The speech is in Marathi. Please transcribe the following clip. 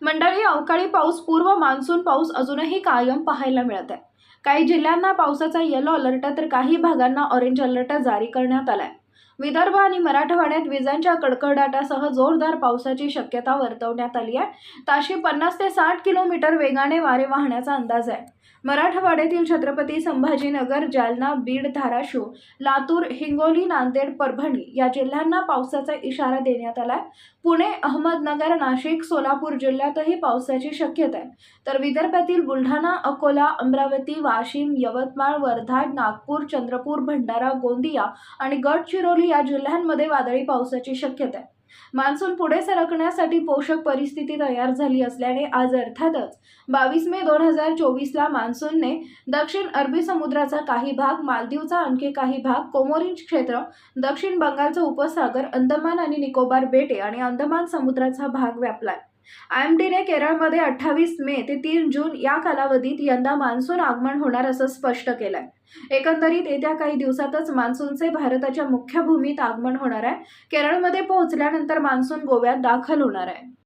मंडळी अवकाळी पाऊस पूर्व मान्सून पाऊस अजूनही कायम पाहायला मिळत आहे. काही जिल्ह्यांना पावसाचा येलो अलर्ट तर काही भागांना ऑरेंज अलर्ट जारी करण्यात आला आहे विदर्भ आणि मराठवाड्यात विजांच्या कडकडाटासह जोरदार पावसाची शक्यता वर्तवण्यात आली आहे. ताशी पन्नास ते साठ किलोमीटर वेगाने वारे वाहण्याचा अंदाज आहे. मराठवाड्यातील छत्रपती संभाजीनगर जालना बीड धाराशिव लातूर हिंगोली नांदेड परभणी या जिल्ह्यांना पावसाचा इशारा देण्यात आला आहे. पुणे अहमदनगर नाशिक सोलापूर जिल्ह्यातही पावसाची शक्यता आहे. तर विदर्भातील बुलढाणा अकोला अमरावती वाशिम यवतमाळ वर्धा नागपूर चंद्रपूर भंडारा गोंदिया आणि गडचिरोली या जिल्ह्यांमध्ये वादळी पावसाची शक्यता आहे. मान्सून पुढे सरकण्यासाठी पोषक परिस्थिती तयार झाली असल्याने आज अर्थातच बावीस मे दोन हजार चोवीसला मान्सूनने दक्षिण अरबी समुद्राचा काही भाग मालदीवचा आणखी काही भाग कोमोरिन क्षेत्र दक्षिण बंगालचा उपसागर अंदमान आणि निकोबार बेटे आणि अंदमान समुद्राचा भाग व्यापलाय. आय एम डीने केरळमध्ये अठ्ठावीस मे ते तीन जून या कालावधीत यंदा मान्सून आगमन होणार असं स्पष्ट केलंय. एकंदरीत येत्या काही दिवसातच मान्सूनचे भारताच्या मुख्य भूमीत आगमन होणार आहे. केरळमध्ये पोहोचल्यानंतर मान्सून गोव्यात दाखल होणार आहे.